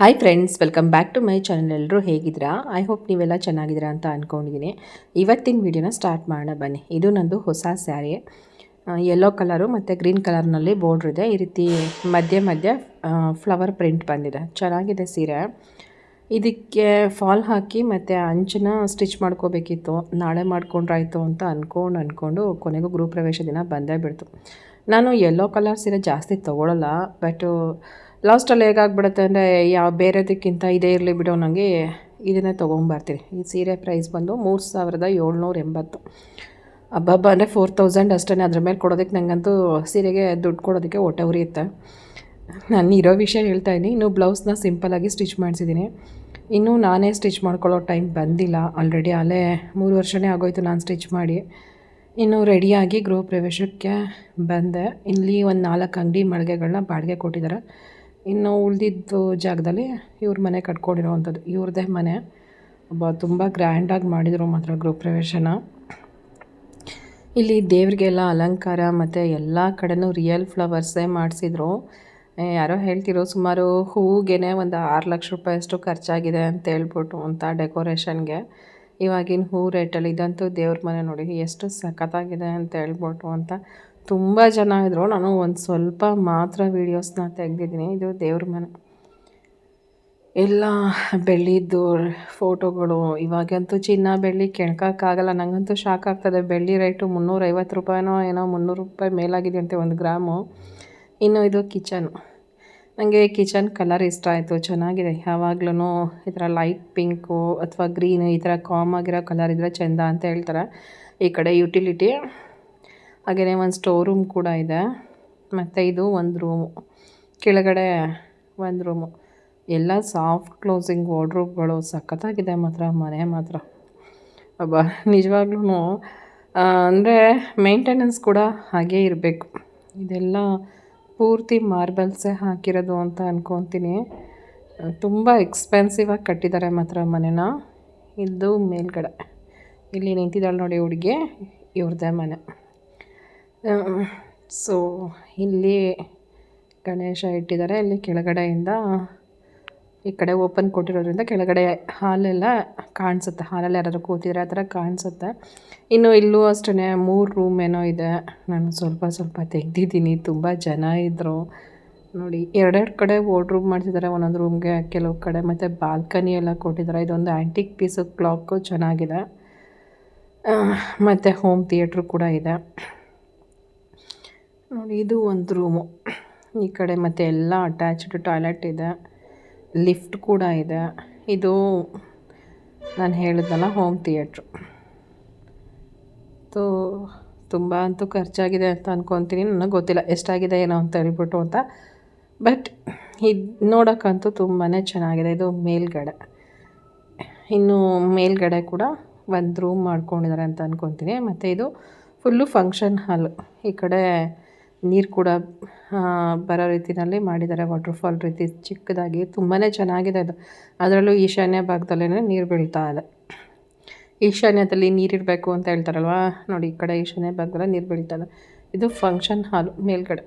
Hi friends welcome back to my channel ಎಲ್ಲರೂ ಹೇಗಿದ್ದೀರಾ? I hope ನೀವೆಲ್ಲ ಚೆನ್ನಾಗಿದ್ದೀರಾ ಅಂತ ಅಂದ್ಕೊಂಡಿದ್ದೀನಿ ಇವತ್ತಿನ ವಿಡಿಯೋನ ಸ್ಟಾರ್ಟ್ ಮಾಡೋಣ ಬನ್ನಿ. ಇದು ನಂದು ಹೊಸ ಸ್ಯಾರಿ ಯೆಲ್ಲೋ ಕಲರು ಮತ್ತು ಗ್ರೀನ್ ಕಲರ್ನಲ್ಲಿ ಬಾರ್ಡ್ರ್ ಇದೆ. ಈ ರೀತಿ ಮಧ್ಯೆ ಮಧ್ಯೆ ಫ್ಲವರ್ ಪ್ರಿಂಟ್ ಬಂದಿದೆ. ಚೆನ್ನಾಗಿದೆ ಸೀರೆ. ಇದಕ್ಕೆ ಫಾಲ್ ಹಾಕಿ ಮತ್ತು ಅಂಚನ ಸ್ಟಿಚ್ ಮಾಡ್ಕೋಬೇಕಿತ್ತು. ನಾಳೆ ಮಾಡ್ಕೊಂಡ್ರಾಯ್ತು ಅಂತ ಅಂದ್ಕೊಂಡು ಅಂದ್ಕೊಂಡು ಕೊನೆಗೂ ಗೃಹ ಪ್ರವೇಶ ದಿನ ಬಂದೇ ಬಿಡ್ತು. ನಾನು ಯೆಲ್ಲೋ ಕಲರ್ ಸೀರೆ ಜಾಸ್ತಿ ತೊಗೊಳಲ್ಲ ಬಟ್ಟು ಲಾಸ್ಟಲ್ಲಿ ಹೇಗಾಗ್ಬಿಡುತ್ತೆ ಅಂದರೆ ಯಾವ ಬೇರೆದಕ್ಕಿಂತ ಇದೇ ಇರಲಿ ಬಿಡೋ ನನಗೆ ಇದನ್ನೇ ತೊಗೊಂಬರ್ತೀನಿ. ಈ ಸೀರೆ ಪ್ರೈಸ್ ಬಂದು ಮೂರು ಸಾವಿರದ ಏಳ್ನೂರ ಎಂಬತ್ತು. ಹಬ್ಬಬ್ಬ ಅಂದರೆ ಫೋರ್ ತೌಸಂಡ್ ಅಷ್ಟೇ ಅದ್ರ ಮೇಲೆ ಕೊಡೋದಕ್ಕೆ ನನಗಂತೂ ಸೀರೆಗೆ ದುಡ್ಡು ಕೊಡೋದಕ್ಕೆ ಹೊಟ್ಟೆ ಉರಿಯುತ್ತೆ. ನಾನು ಇರೋ ವಿಷಯ ಹೇಳ್ತಾ ಇದ್ದೀನಿ ಇನ್ನು ಬ್ಲೌಸ್ನ ಸಿಂಪಲಾಗಿ ಸ್ಟಿಚ್ ಮಾಡಿಸಿದ್ದೀನಿ ಇನ್ನೂ ನಾನೇ ಸ್ಟಿಚ್ ಮಾಡ್ಕೊಳ್ಳೋ ಟೈಮ್ ಬಂದಿಲ್ಲ. ಆಲ್ರೆಡಿ ಅಲ್ಲೇ ಮೂರು ವರ್ಷನೇ ಆಗೋಯ್ತು ನಾನು ಸ್ಟಿಚ್ ಮಾಡಿ. ಇನ್ನು ರೆಡಿಯಾಗಿ ಗೃಹ ಪ್ರವೇಶಕ್ಕೆ ಬಂದೆ. ಇಲ್ಲಿ ಒಂದು ನಾಲ್ಕು ಅಂಗಡಿ ಮಳಿಗೆಗಳನ್ನ ಬಾಡಿಗೆ ಕೊಟ್ಟಿದ್ದಾರೆ. ಇನ್ನು ಉಳಿದಿದ್ದು ಜಾಗದಲ್ಲಿ ಇವ್ರ ಮನೆ ಕಟ್ಕೊಂಡಿರೋವಂಥದ್ದು. ಇವ್ರದ್ದೇ ಮನೆ. ಒಬ್ಬ ತುಂಬ ಗ್ರ್ಯಾಂಡಾಗಿ ಮಾಡಿದರು ಮಾತ್ರ ಗೃಹಪ್ರವೇಶನ ಇಲ್ಲಿ ದೇವರಿಗೆಲ್ಲ ಅಲಂಕಾರ ಮತ್ತು ಎಲ್ಲ ಕಡೆನೂ ರಿಯಲ್ ಫ್ಲವರ್ಸೇ ಮಾಡಿಸಿದ್ರು. ಯಾರೋ ಹೇಳ್ತಿರೋ ಸುಮಾರು ಹೂವಿಗೆ ಒಂದು ಆರು ಲಕ್ಷ ರೂಪಾಯಿ ಅಷ್ಟು ಖರ್ಚಾಗಿದೆ ಅಂತ ಹೇಳ್ಬಿಟ್ಟು ಅಂತ ಡೆಕೋರೇಷನ್ಗೆ ಇವಾಗಿನ ಹೂ ರೇಟಲ್ಲಿ ಇದಂತೂ ದೇವ್ರ ಮನೆ ನೋಡಿ ಎಷ್ಟು ಸಖತ್ತಾಗಿದೆ ಅಂತ ಹೇಳ್ಬಿಟ್ಟು ಅಂತ ತುಂಬ ಜನ ಇದ್ದರು ನಾನು ಒಂದು ಸ್ವಲ್ಪ ಮಾತ್ರ ವೀಡಿಯೋಸ್ನ ತೆಗೆದಿದ್ದೀನಿ. ಇದು ದೇವ್ರ ಮನೆ. ಎಲ್ಲ ಬೆಳ್ಳಿದ್ದು ಫೋಟೋಗಳು ಇವಾಗಂತೂ ಚಿನ್ನ ಬೆಳ್ಳಿ ಕೆಣ್ಕೋಕ್ಕಾಗಲ್ಲ. ನನಗಂತೂ ಶಾಕ್ ಆಗ್ತದೆ. ಬೆಳ್ಳಿ ರೇಟು ಮುನ್ನೂರೈವತ್ತು ರೂಪಾಯಿನೋ ಏನೋ ಮುನ್ನೂರು ರೂಪಾಯಿ ಮೇಲಾಗಿದೆ ಅಂತೆ ಒಂದು ಗ್ರಾಮು. ಇನ್ನು ಇದು ಕಿಚನ್ ನನಗೆ ಕಿಚನ್ ಕಲರ್ ಇಷ್ಟ ಆಯಿತು. ಚೆನ್ನಾಗಿದೆ. ಯಾವಾಗ್ಲೂ ಈ ಥರ ಲೈಟ್ ಪಿಂಕು ಅಥವಾ ಗ್ರೀನು ಈ ಥರ ಕಾಮ್ ಆಗಿರೋ ಕಲರ್ ಇದ್ದರೆ ಚೆಂದ ಅಂತ ಹೇಳ್ತಾರೆ. ಈ ಕಡೆ ಯುಟಿಲಿಟಿ ಹಾಗೆಯೇ ಒಂದು ಸ್ಟೋರ್ ರೂಮ್ ಕೂಡ ಇದೆ. ಮತ್ತು ಇದು ಒಂದು ರೂಮು ಕೆಳಗಡೆ ಒಂದು ರೂಮು ಎಲ್ಲ ಸಾಫ್ಟ್ ಕ್ಲೋಸಿಂಗ್ ವಾರ್ಡ್ರೋಬ್ಗಳು ಸಖತ್ತಾಗಿದೆ ಮಾತ್ರ, ಮನೆ ಮಾತ್ರ. ಅಬ್ಬ ನಿಜವಾಗ್ಲೂ ಅಂದರೆ ಮೇಂಟೆನೆನ್ಸ್ ಕೂಡ ಹಾಗೇ ಇರಬೇಕು. ಇದೆಲ್ಲ ಪೂರ್ತಿ ಮಾರ್ಬಲ್ಸೇ ಹಾಕಿರೋದು ಅಂತ ಅಂದ್ಕೊತೀನಿ ತುಂಬ ಎಕ್ಸ್ಪೆನ್ಸಿವಾಗಿ ಕಟ್ಟಿದ್ದಾರೆ ಮಾತ್ರ ಮನೆನ. ಇದು ಮೇಲ್ಗಡೆ. ಇಲ್ಲಿ ನಿಂತಿದ್ದಾಳೆ ನೋಡಿ ಹುಡುಗಿ ಇವ್ರದ್ದೇ ಮನೆ. ಸೊ, ಇಲ್ಲಿ ಗಣೇಶ ಇಟ್ಟಿದ್ದಾರೆ. ಇಲ್ಲಿ ಕೆಳಗಡೆಯಿಂದ ಈ ಕಡೆ ಓಪನ್ ಕೊಟ್ಟಿರೋದ್ರಿಂದ ಕೆಳಗಡೆ ಹಾಲೆಲ್ಲ ಕಾಣಿಸುತ್ತೆ. ಹಾಲಲ್ಲಿ ಯಾರಾದರೂ ಕೂತಿದ್ರೆ ಆ ಥರ ಕಾಣಿಸುತ್ತೆ. ಇನ್ನು ಇಲ್ಲೂ ಅಷ್ಟೇ ಮೂರು ರೂಮ್ ಏನೋ ಇದೆ. ನಾನು ಸ್ವಲ್ಪ ಸ್ವಲ್ಪ ತೆಗ್ದಿದ್ದೀನಿ. ತುಂಬ ಜನ ಇದ್ದರು ನೋಡಿ, ಎರಡೆರಡು ಕಡೆ ಓಡ್ ರೂಮ್ ಮಾಡಿಸಿದ್ದಾರೆ ಒಂದೊಂದು ರೂಮ್ಗೆ ಕೆಲವು ಕಡೆ ಮತ್ತು ಬಾಲ್ಕನಿ ಎಲ್ಲ ಕೊಟ್ಟಿದ್ದಾರೆ. ಇದೊಂದು ಆ್ಯಂಟಿಕ್ ಪೀಸು ಕ್ಲಾಕು ಚೆನ್ನಾಗಿದೆ. ಮತ್ತು ಹೋಮ್ ಥಿಯೇಟ್ರು ಕೂಡ ಇದೆ. ನೋಡಿ, ಇದು ಒಂದು ರೂಮು. ಈ ಕಡೆ ಮತ್ತೆ ಎಲ್ಲ ಅಟ್ಯಾಚ್ಡ್ ಟಾಯ್ಲೆಟ್ ಇದೆ. ಲಿಫ್ಟ್ ಕೂಡ ಇದೆ. ಇದು ನಾನು ಹೇಳಿದ್ನಲ್ಲ ಹೋಮ್ ಥಿಯೇಟ್ರು ತೋ ತುಂಬ ಅಂತೂ ಖರ್ಚಾಗಿದೆ ಅಂತ ಅಂದ್ಕೊತೀನಿ ನನಗೆ ಗೊತ್ತಿಲ್ಲ ಎಷ್ಟಾಗಿದೆ, ಏನೋ ಅಂತ ಹೇಳ್ಬಿಟ್ಟು ಅಂತ. ಬಟ್ ಇದು ನೋಡೋಕ್ಕಂತೂ ತುಂಬಾ ಚೆನ್ನಾಗಿದೆ. ಇದು ಮೇಲ್ಗಡೆ. ಇನ್ನು ಮೇಲ್ಗಡೆ ಕೂಡ ಒಂದು ರೂಮ್ ಮಾಡ್ಕೊಂಡಿದ್ದಾರೆ ಅಂತ ಅಂದ್ಕೊತೀನಿ ಮತ್ತು ಇದು ಫುಲ್ಲು ಫಂಕ್ಷನ್ ಹಾಲು ಈ ಕಡೆ ನೀರು ಕೂಡ ಬರೋ ರೀತಿಯಲ್ಲಿ ಮಾಡಿದ್ದಾರೆ. ವಾಟರ್ಫಾಲ್ ರೀತಿ ಚಿಕ್ಕದಾಗಿ ತುಂಬಾ ಚೆನ್ನಾಗಿದೆ ಅದು. ಅದರಲ್ಲೂ ಈಶಾನ್ಯ ಭಾಗದಲ್ಲೇ ನೀರು ಬೀಳ್ತಾ ಇದೆ. ಈಶಾನ್ಯದಲ್ಲಿ ನೀರಿರಬೇಕು ಅಂತ ಹೇಳ್ತಾರಲ್ವ? ನೋಡಿ, ಈ ಕಡೆ ಈಶಾನ್ಯ ಭಾಗದಲ್ಲಿ ನೀರು ಬೀಳ್ತಾ ಇದೆ. ಇದು ಫಂಕ್ಷನ್ ಹಾಲು ಮೇಲ್ಗಡೆ.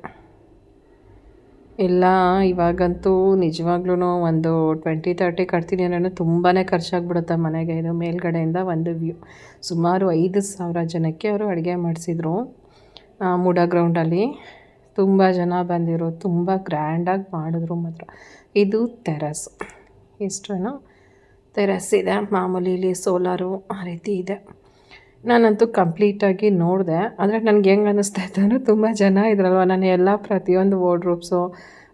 ಎಲ್ಲ ಇವಾಗಂತೂ ನಿಜವಾಗ್ಲೂ ಒಂದು ಟ್ವೆಂಟಿ ತರ್ಟಿ ಕಟ್ತೀನಿ ಅನ್ನೋ ತುಂಬಾ ಖರ್ಚಾಗ್ಬಿಡುತ್ತೆ ಮನೆಗೆ. ಇದು ಮೇಲ್ಗಡೆಯಿಂದ ಒಂದು ವ್ಯೂ ಸುಮಾರು ಐದು ಸಾವಿರ ಜನಕ್ಕೆ ಅವರು ಅಡುಗೆ ಮಾಡಿಸಿದ್ರು. ಮೂಡ ಗ್ರೌಂಡಲ್ಲಿ ತುಂಬ ಜನ ಬಂದಿರು, ತುಂಬ ಗ್ರ್ಯಾಂಡಾಗಿ ಮಾಡಿದ್ರು ಮಾತ್ರ. ಇದು ತೆರಸ್ ಇಷ್ಟೇನೋ ತೆರಸ್ ಇದೆ, ಮಾಮೂಲಿ ಇಲ್ಲಿ ಸೋಲಾರು ಆ ರೀತಿ ಇದೆ. ನಾನಂತೂ ಕಂಪ್ಲೀಟಾಗಿ ನೋಡಿದೆ, ಆದರೆ ನನಗೆ ಹೆಂಗೆ ಅನ್ನಿಸ್ತಾ ಇತ್ತು ಅಂದರೆ ತುಂಬ ಜನ ಇದ್ರಲ್ವ, ನಾನು ಎಲ್ಲ ಪ್ರತಿಯೊಂದು ವಾರ್ಡ್ರೋಬ್ಸು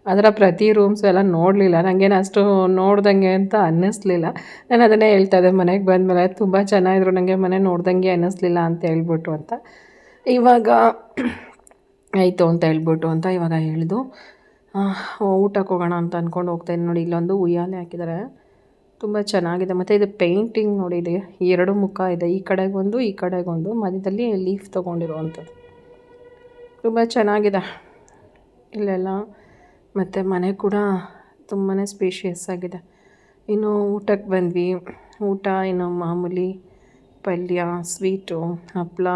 ಅದರ ಪ್ರತಿ ರೂಮ್ಸು ಎಲ್ಲ ನೋಡಲಿಲ್ಲ. ನನಗೇನು ಅಷ್ಟು ನೋಡ್ದಂಗೆ ಅಂತ ಅನ್ನಿಸ್ಲಿಲ್ಲ. ನಾನು ಅದನ್ನೇ ಹೇಳ್ತಾ ಇದ್ದೆ, ಮನೆಗೆ ಬಂದಮೇಲೆ ತುಂಬ ಚೆನ್ನಾಗಿದ್ರು ನನಗೆ ಮನೆ ನೋಡ್ದಂಗೆ ಅನ್ನಿಸ್ಲಿಲ್ಲ ಅಂತ ಹೇಳ್ಬಿಟ್ಟು ಅಂತ. ಇವಾಗ, ಆಯಿತು ಅಂತ ಹೇಳ್ಬಿಟ್ಟು ಅಂತ ಇವಾಗ ಹೇಳಿದು ಊಟಕ್ಕೆ ಹೋಗೋಣ ಅಂತ ಅಂದ್ಕೊಂಡು ಹೋಗ್ತೇನೆ ನೋಡಿ, ಇಲ್ಲೊಂದು ಉಯ್ಯಾಲೆ ಹಾಕಿದ್ದಾರೆ. ತುಂಬ ಚೆನ್ನಾಗಿದೆ. ಮತ್ತು ಇದು ಪೇಂಟಿಂಗ್ ನೋಡಿದೆ ಎರಡು ಮುಖ ಇದೆ. ಈ ಕಡೆಗೊಂದು ಈ ಕಡೆಗೊಂದು, ಮಧ್ಯದಲ್ಲಿ ಲೀಫ್ ತೊಗೊಂಡಿರುವಂಥದ್ದು. ತುಂಬ ಚೆನ್ನಾಗಿದೆ. ಇಲ್ಲೆಲ್ಲ ಮತ್ತು ಮನೆ ಕೂಡ ತುಂಬಾ ಸ್ಪೇಷಿಯಸ್ ಆಗಿದೆ. ಇನ್ನು ಊಟಕ್ಕೆ ಬಂದ್ವಿ. ಊಟ ಇನ್ನು ಮಾಮೂಲಿ ಪಲ್ಯ ಸ್ವೀಟು ಹಪ್ಪಳ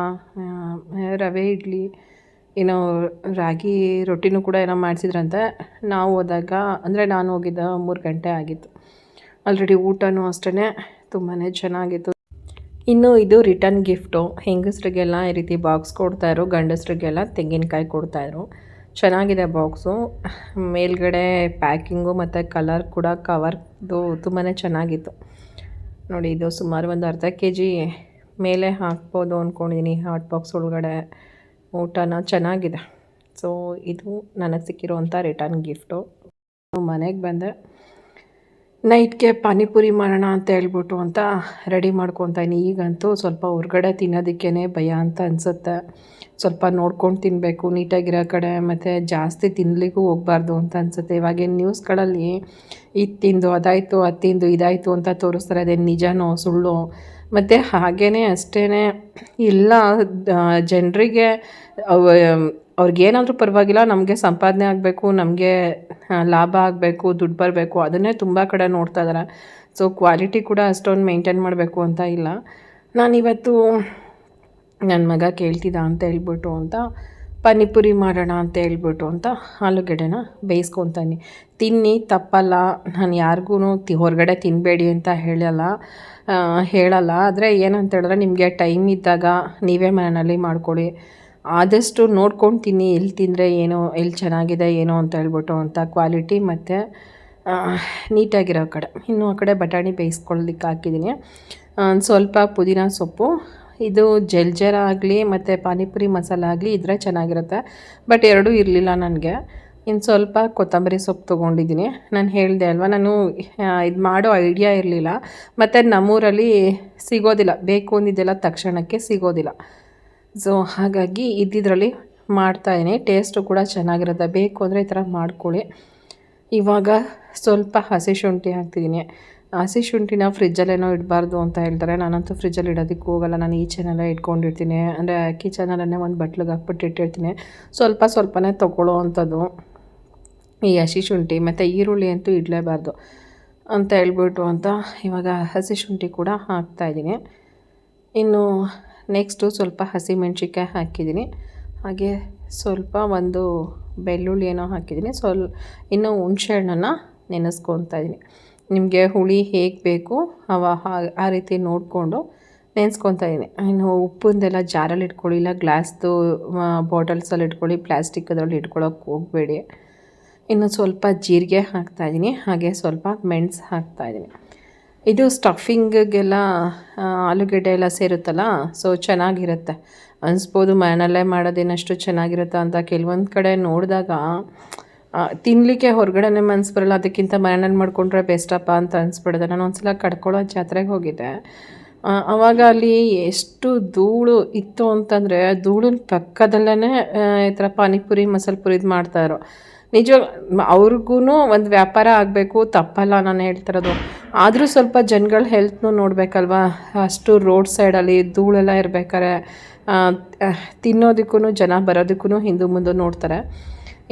ರವೆ, ಇಡ್ಲಿ, ಏನೋ ರಾಗಿ ರೊಟ್ಟಿನೂ ಕೂಡ ಏನೋ ಮಾಡಿಸಿದ್ರಂತೆ. ನಾವು ಹೋದಾಗ, ಅಂದರೆ ನಾನು ಹೋಗಿದ್ದ ಮೂರು ಗಂಟೆ ಆಗಿತ್ತು. ಆಲ್ರೆಡಿ ಊಟನೂ ಅಷ್ಟೇ ತುಂಬಾ ಚೆನ್ನಾಗಿತ್ತು. ಇನ್ನು ಇದು ರಿಟರ್ನ್ ಗಿಫ್ಟು ಹೆಂಗಸ್ರಿಗೆಲ್ಲ ಈ ರೀತಿ ಬಾಕ್ಸ್ ಕೊಡ್ತಾಯಿದ್ರು ಗಂಡಸ್ರಿಗೆಲ್ಲ ತೆಂಗಿನಕಾಯಿ ಕೊಡ್ತಾಯಿದ್ರು ಚೆನ್ನಾಗಿದೆ ಬಾಕ್ಸು ಮೇಲ್ಗಡೆ ಪ್ಯಾಕಿಂಗು ಮತ್ತು ಕಲರ್ ಕೂಡ ಕವರ್ದು ತುಂಬಾ ಚೆನ್ನಾಗಿತ್ತು. ನೋಡಿ, ಇದು ಸುಮಾರು ಒಂದು ಅರ್ಧ ಕೆ ಜಿ ಮೇಲೆ ಹಾಕ್ಬೋದು ಅಂದ್ಕೊಂಡಿದ್ದೀನಿ ಹಾಟ್ ಬಾಕ್ಸ್ ಒಳಗಡೆ ಊಟನ ಚೆನ್ನಾಗಿದೆ. ಸೊ ಇದು ನನಗೆ ಸಿಕ್ಕಿರುವಂಥ ರಿಟರ್ನ್ ಗಿಫ್ಟು ಮನೆಗೆ ಬಂದೆ. ನೈಟ್ಗೆ ಪಾನಿಪುರಿ ಮಾಡೋಣ ಅಂತ ಹೇಳ್ಬಿಟ್ಟು ಅಂತ ರೆಡಿ ಮಾಡ್ಕೊತಾಯಿನಿ ಈಗಂತೂ ಸ್ವಲ್ಪ ಹೊರ್ಗಡೆ ತಿನ್ನೋದಕ್ಕೇ ಭಯ ಅಂತ ಅನಿಸುತ್ತೆ. ಸ್ವಲ್ಪ ನೋಡ್ಕೊಂಡು ತಿನ್ನಬೇಕು ನೀಟಾಗಿರೋ ಕಡೆ ಮತ್ತು ಜಾಸ್ತಿ ತಿನ್ನಲಿಕ್ಕೂ ಹೋಗಬಾರ್ದು ಅಂತ ಅನಿಸುತ್ತೆ. ಇವಾಗಿನ ನ್ಯೂಸ್ಗಳಲ್ಲಿ ಇದು ತಿಂದು ಅದಾಯಿತು ಅದು ತಿಂದು ಇದಾಯಿತು ಅಂತ ತೋರಿಸ್ತಾರೆ. ಅದೇನು ನಿಜನೋ, ಸುಳ್ಳು? ಮತ್ತು ಹಾಗೇ ಅಷ್ಟೇ ಇಲ್ಲ ಜನರಿಗೆ ಅವ್ರಿಗೇನಾದರೂ ಪರವಾಗಿಲ್ಲ, ನಮಗೆ ಸಂಪಾದನೆ ಆಗಬೇಕು, ನಮಗೆ ಲಾಭ ಆಗಬೇಕು, ದುಡ್ಡು ಬರಬೇಕು, ಅದನ್ನೇ ತುಂಬ ಕಡೆ ನೋಡ್ತಾ ಇದ್ದಾರೆ ಸೊ ಕ್ವಾಲಿಟಿ ಕೂಡ ಅಷ್ಟೊಂದು ಮೇಂಟೈನ್ ಮಾಡಬೇಕು ಅಂತ ಇಲ್ಲ. ನಾನಿವತ್ತು ನನ್ನ ಮಗ ಕೇಳ್ತಿದ್ದ ಅಂತ ಹೇಳ್ಬಿಟ್ಟು ಅಂತ, ಪಾನಿಪುರಿ ಮಾಡೋಣ ಅಂತ ಹೇಳ್ಬಿಟ್ಟು ಅಂತ ಆಲೂಗಡ್ಡೆನ ಬೇಯಿಸ್ಕೊತಾನೆ. ತಿನ್ನಿ, ತಪ್ಪಲ್ಲ, ನಾನು ಯಾರಿಗೂ ತಿ, ಹೊರಗಡೆ ತಿನ್ನಬೇಡಿ ಅಂತ ಹೇಳಲ್ಲ ಹೇಳಲ್ಲ. ಆದರೆ ಏನಂತ ಹೇಳಿದ್ರೆ ನಿಮಗೆ ಟೈಮ್ ಇದ್ದಾಗ ನೀವೇ ಮನೆಯಲ್ಲಿ ಮಾಡ್ಕೊಳ್ಳಿ. ಆದಷ್ಟು ನೋಡ್ಕೊಂಡು ತಿನ್ನಿ ಎಲ್ಲಿ ತಿಂದರೆ ಏನೋ ಎಲ್ಲಿ ಚೆನ್ನಾಗಿದೆ ಏನೋ ಅಂತ ಹೇಳ್ಬಿಟ್ಟು ಅಂತ ಕ್ವಾಲಿಟಿ ಮತ್ತು ನೀಟಾಗಿರೋ ಕಡೆ. ಇನ್ನು ಆ ಕಡೆ ಬಟಾಣಿ ಬೇಯಿಸ್ಕೊಳ್ಳಿಕ್ಕೆ ಹಾಕಿದ್ದೀನಿ. ಸ್ವಲ್ಪ ಪುದೀನ ಸೊಪ್ಪು, ಇದು ಜಲ್ಜರ ಆಗಲಿ ಮತ್ತು ಪಾನಿಪುರಿ ಮಸಾಲ ಆಗಲಿ ಇದ್ರೆ ಚೆನ್ನಾಗಿರುತ್ತೆ. ಬಟ್ ಎರಡೂ ಇರಲಿಲ್ಲ ನನಗೆ. ಇನ್ನು ಸ್ವಲ್ಪ ಕೊತ್ತಂಬರಿ ಸೊಪ್ಪು ತೊಗೊಂಡಿದ್ದೀನಿ. ನಾನು ಹೇಳಿದೆ ಅಲ್ವಾ, ನಾನು ಇದು ಮಾಡೋ ಐಡಿಯಾ ಇರಲಿಲ್ಲ. ಮತ್ತು ನಮ್ಮೂರಲ್ಲಿ ಸಿಗೋದಿಲ್ಲ. ಬೇಕು ಅಂದಿದ್ದೆಲ್ಲ ತಕ್ಷಣಕ್ಕೆ ಸಿಗೋದಿಲ್ಲ. ಸೊ ಹಾಗಾಗಿ ಇದ್ದಿದ್ರಲ್ಲಿ ಮಾಡ್ತಾಯಿದ್ದೀನಿ ಟೇಸ್ಟು ಕೂಡ ಚೆನ್ನಾಗಿರುತ್ತೆ. ಬೇಕು ಅಂದರೆ ಈ ಥರ ಮಾಡ್ಕೊಳ್ಳಿ. ಇವಾಗ ಸ್ವಲ್ಪ ಹಸಿ ಶುಂಠಿ ಹಾಕ್ತಿದ್ದೀನಿ. ಹಸಿ ಶುಂಠಿನ ಫ್ರಿಜ್ಜಲ್ಲೇನೋ ಇಡಬಾರ್ದು ಅಂತ ಹೇಳ್ತಾರೆ. ನಾನಂತೂ ಫ್ರಿಜ್ಜಲ್ಲಿ ಇಡೋದಕ್ಕೆ ಹೋಗಲ್ಲ. ನಾನು ಈಚೆನೆಲ್ಲ ಇಟ್ಕೊಂಡಿರ್ತೀನಿ. ಅಂದರೆ ಕಿಚನಲ್ಲೇ ಒಂದು ಬಟ್ಲಿಗೆ ಹಾಕ್ಬಿಟ್ಟು ಇಟ್ಟಿರ್ತೀನಿ. ಸ್ವಲ್ಪ ಸ್ವಲ್ಪನೇ ತೊಗೊಳ್ಳೋ ಅಂಥದ್ದು. ಈ ಹಸಿ ಶುಂಠಿ ಮತ್ತು ಈರುಳ್ಳಿ ಅಂತೂ ಇಡಲೇಬಾರ್ದು ಅಂತ ಹೇಳ್ಬಿಟ್ಟು ಅಂತ ಇವಾಗ ಹಸಿ ಶುಂಠಿ ಕೂಡ ಹಾಕ್ತಾಯಿದ್ದೀನಿ ಇನ್ನು ನೆಕ್ಸ್ಟು ಸ್ವಲ್ಪ ಹಸಿಮೆಣ್ಸಿನ್ಕಾಯಿ ಹಾಕಿದ್ದೀನಿ. ಹಾಗೆ ಸ್ವಲ್ಪ ಒಂದು ಬೆಳ್ಳುಳ್ಳಿ ಏನೋ ಹಾಕಿದ್ದೀನಿ. ಸ್ವಲ್ ಇನ್ನು ಹುಣಸೆ ಹಣ್ಣನ್ನು ನೆನೆಸ್ಕೊತಾ ಇದ್ದೀನಿ. ನಿಮಗೆ ಹುಳಿ ಹೇಗೆ ಬೇಕು ಅವ ಆ ರೀತಿ ನೋಡಿಕೊಂಡು ನೆನೆಸ್ಕೊತಾ ಇದ್ದೀನಿ. ಇನ್ನು ಉಪ್ಪಿಂದೆಲ್ಲ ಜಾರಲ್ಲಿ ಇಟ್ಕೊಳ್ಳಿ, ಇಲ್ಲ ಗ್ಲಾಸ್ದು ಬಾಟಲ್ಸಲ್ಲಿ ಇಟ್ಕೊಳ್ಳಿ, ಪ್ಲಾಸ್ಟಿಕ್ ಅದರಲ್ಲಿ ಇಟ್ಕೊಳ್ಳೋಕೆ ಹೋಗಬೇಡಿ. ಇನ್ನು ಸ್ವಲ್ಪ ಜೀರಿಗೆ ಹಾಕ್ತಾಯಿದ್ದೀನಿ ಹಾಗೆ ಸ್ವಲ್ಪ ಮೆಣಸು ಹಾಕ್ತಾಯಿದ್ದೀನಿ ಇದು ಸ್ಟಫಿಂಗಿಗೆಲ್ಲ ಆಲೂಗಡ್ಡೆ ಎಲ್ಲ ಸೇರುತ್ತಲ್ಲ ಸೊ ಚೆನ್ನಾಗಿರುತ್ತೆ. ಅನಿಸ್ಬೋದು ಮನೆಯಲ್ಲೇ ಮಾಡೋದೇನಷ್ಟು ಚೆನ್ನಾಗಿರುತ್ತೆ ಅಂತ ಕೆಲವೊಂದು ಕಡೆ ನೋಡಿದಾಗ ತಿನ್ನಲಿಕ್ಕೆ ಹೊರಗಡೆನೇ ಮನ್ಸು ಬರಲ್ಲ, ಅದಕ್ಕಿಂತ ಮನೆಯಲ್ಲಿ ಮಾಡಿಕೊಂಡ್ರೆ ಬೆಸ್ಟಪ್ಪ ಅಂತ ಅನಿಸ್ಬಿಡುತ್ತೆ. ನಾನು ಒಂದು ಸಲ ಕಡ್ಕೊಳ್ಳೋ ಜಾತ್ರೆಗೆ ಹೋಗಿದ್ದೆ. ಆವಾಗ ಅಲ್ಲಿ ಎಷ್ಟು ಧೂಳು ಇತ್ತು ಅಂತಂದರೆ, ಧೂಳಿನ ಪಕ್ಕದಲ್ಲೇ ಈ ಥರ ಪಾನಿಪುರಿ, ಮಸಾಲೆ ಪುರಿದು ಮಾಡ್ತಾಯಿದ್ರು ನಿಜ ಅವ್ರಿಗೂ ಒಂದು ವ್ಯಾಪಾರ ಆಗಬೇಕು, ತಪ್ಪಲ್ಲ ನಾನು ಹೇಳ್ತಿರೋದು. ಆದರೂ ಸ್ವಲ್ಪ ಜನಗಳ ಹೆಲ್ತ್ನೂ ನೋಡಬೇಕಲ್ವಾ? ಅಷ್ಟು ರೋಡ್ ಸೈಡಲ್ಲಿ ಧೂಳೆಲ್ಲ ಇರಬೇಕಾರೆ ತಿನ್ನೋದಕ್ಕೂ ಜನ ಬರೋದಕ್ಕೂ ಹಿಂದೂ ಮುಂದೆ ನೋಡ್ತಾರೆ.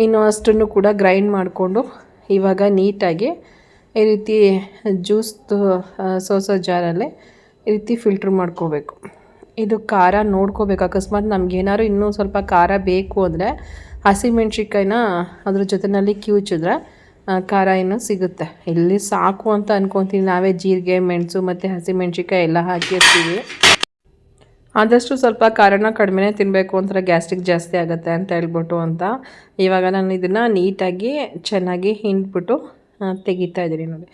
ಇನ್ನು ಅಷ್ಟನ್ನು ಕೂಡ ಗ್ರೈಂಡ್ ಮಾಡಿಕೊಂಡು ಇವಾಗ ನೀಟಾಗಿ ಈ ರೀತಿ ಜ್ಯೂಸ್ದು ಸೋಸೋ ಜಾರಲ್ಲಿ ಈ ರೀತಿ ಫಿಲ್ಟ್ರ್ ಮಾಡ್ಕೋಬೇಕು. ಇದು ಖಾರ ನೋಡ್ಕೋಬೇಕು. ಅಕಸ್ಮಾತ್ ನಮಗೇನಾದ್ರು ಇನ್ನೂ ಸ್ವಲ್ಪ ಖಾರ ಬೇಕು ಅಂದರೆ ಹಸಿಮೆಣ್ಸಿನ್ಕಾಯಿನ ಅದ್ರ ಜೊತೆಯಲ್ಲಿ ಕಿವುಚಿದ್ರೆ ಖಾರ ಏನು ಸಿಗುತ್ತೆ. ಇಲ್ಲಿ ಸಾಕು ಅಂತ ಅನ್ಕೊತೀನಿ. ನಾವೇ ಜೀರಿಗೆ, ಮೆಣಸು ಮತ್ತು ಹಸಿಮೆಣ್ಸಿನ್ಕಾಯಿ ಎಲ್ಲ ಹಾಕಿರ್ತೀವಿ ಆದಷ್ಟು ಸ್ವಲ್ಪ ಖಾರನ ಕಡಿಮೆನೇ ತಿನ್ನಬೇಕು ಅಂತ ಗ್ಯಾಸ್ಟ್ರಿಕ್ ಜಾಸ್ತಿ ಆಗುತ್ತೆ ಅಂತ ಹೇಳ್ಬಿಟ್ಟು ಅಂತ. ಇವಾಗ ನಾನು ಇದನ್ನು ನೀಟಾಗಿ ಚೆನ್ನಾಗಿ ಹಿಂಡ್ಬಿಟ್ಟು ತೆಗಿತಾ ಇದ್ದೀನಿ ನೋಡಿ.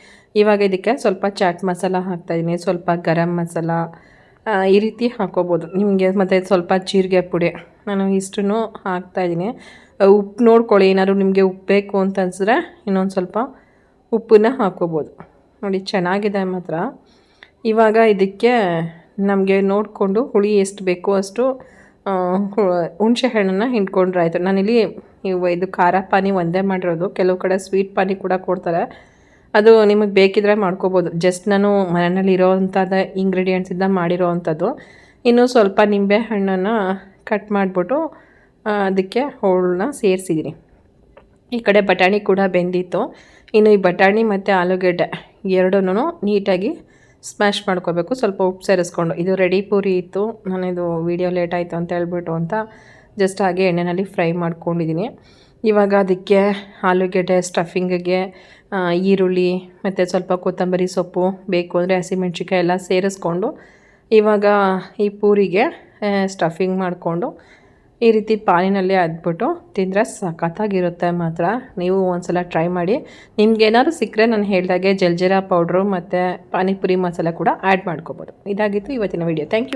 ಇವಾಗ ಇದಕ್ಕೆ ಸ್ವಲ್ಪ ಚಾಟ್ ಮಸಾಲ ಹಾಕ್ತಾಯಿದ್ದೀನಿ ಸ್ವಲ್ಪ ಗರಂ ಮಸಾಲ ಈ ರೀತಿ ಹಾಕೋಬೋದು. ನಿಮಗೆ ಮತ್ತು ಸ್ವಲ್ಪ ಜೀರಿಗೆ ಪುಡಿ. ನಾನು ಇಷ್ಟನ್ನು ಹಾಕ್ತಾಯಿದ್ದೀನಿ ಉಪ್ಪು ನೋಡ್ಕೊಳ್ಳಿ. ಏನಾದ್ರು ನಿಮಗೆ ಉಪ್ಪು ಬೇಕು ಅಂತ ಅನ್ಸಿದ್ರೆ ಇನ್ನೊಂದು ಸ್ವಲ್ಪ ಉಪ್ಪನ್ನ ಹಾಕ್ಕೋಬೋದು ನೋಡಿ, ಚೆನ್ನಾಗಿದೆ ಮಾತ್ರ. ಇವಾಗ ಇದಕ್ಕೆ ನಮಗೆ ನೋಡಿಕೊಂಡು ಹುಳಿ ಎಷ್ಟು ಬೇಕೋ ಅಷ್ಟು ಹುಣಸೆ ಹಣ್ಣನ್ನು ಹಿಂಡ್ಕೊಂಡ್ರೆ ಆಯಿತು. ನಾನಿಲ್ಲಿ ಇದು ಖಾರ ಪಾನಿ ಒಂದೇ ಮಾಡಿರೋದು. ಕೆಲವು ಕಡೆ ಸ್ವೀಟ್ ಪಾನಿ ಕೂಡ ಕೊಡ್ತಾರೆ. ಅದು ನಿಮಗೆ ಬೇಕಿದ್ರೆ ಮಾಡ್ಕೋಬೋದು. ಜಸ್ಟ್ ನಾನು ಮನೆಯಲ್ಲಿ ಇರೋವಂಥದ್ದು ಇಂಗ್ರೀಡಿಯೆಂಟ್ಸಿಂದ ಮಾಡಿರೋ ಅಂಥದ್ದು ಇನ್ನು ಸ್ವಲ್ಪ ನಿಂಬೆ ಹಣ್ಣನ್ನು ಕಟ್ ಮಾಡಿಬಿಟ್ಟು ಅದಕ್ಕೆ ಹೋಳನ್ನ ಸೇರಿಸಿದ್ದೀನಿ ಈ ಕಡೆ ಬಟಾಣಿ ಕೂಡ ಬೆಂದಿತ್ತು. ಇನ್ನು ಈ ಬಟಾಣಿ ಮತ್ತು ಆಲೂಗೆಡ್ಡೆ ಎರಡೂ ನೀಟಾಗಿ ಸ್ಮ್ಯಾಶ್ ಮಾಡ್ಕೋಬೇಕು. ಸ್ವಲ್ಪ ಉಪ್ಪು ಸೇರಿಸ್ಕೊಂಡು. ಇದು ರೆಡಿ ಪೂರಿ ಇತ್ತು. ನಾನಿದು ವೀಡಿಯೋ ಲೇಟ್ ಆಯಿತು ಅಂತ ಹೇಳ್ಬಿಟ್ಟು ಅಂತ ಜಸ್ಟ್ ಹಾಗೆ ಎಣ್ಣೆಯಲ್ಲಿ ಫ್ರೈ ಮಾಡ್ಕೊಂಡಿದ್ದೀನಿ ಇವಾಗ ಅದಕ್ಕೆ ಆಲೂಗೆಡ್ಡೆ ಸ್ಟಫಿಂಗಿಗೆ ಈರುಳ್ಳಿ, ಮತ್ತು ಸ್ವಲ್ಪ ಕೊತ್ತಂಬರಿ ಸೊಪ್ಪು ಬೇಕು ಅಂದರೆ ಹಸಿಮೆಣ್ಸಿಕಾಯಿ ಎಲ್ಲ ಸೇರಿಸ್ಕೊಂಡು ಇವಾಗ ಈ ಪೂರಿಗೆ ಸ್ಟಫಿಂಗ್ ಮಾಡಿಕೊಂಡು ಈ ರೀತಿ ಪಾನಿನಲ್ಲಿ ಅದ್ಬಿಟ್ಟು ತಿಂದರೆ ಸಖತ್ತಾಗಿರುತ್ತೆ ಮಾತ್ರ. ನೀವು ಒಂದ್ಸಲ ಟ್ರೈ ಮಾಡಿ. ನಿಮ್ಗೇನಾದ್ರು ಸಿಕ್ಕರೆ ನಾನು ಹೇಳಿದಾಗೆ ಜಲ್ಜೀರಾ ಪೌಡ್ರು ಮತ್ತು ಪಾನಿಪುರಿ ಮಸಾಲೆ ಕೂಡ ಆ್ಯಡ್ ಮಾಡ್ಕೋಬೋದು. ಇದಾಗಿತ್ತು ಇವತ್ತಿನ ವಿಡಿಯೋ ಥ್ಯಾಂಕ್ ಯು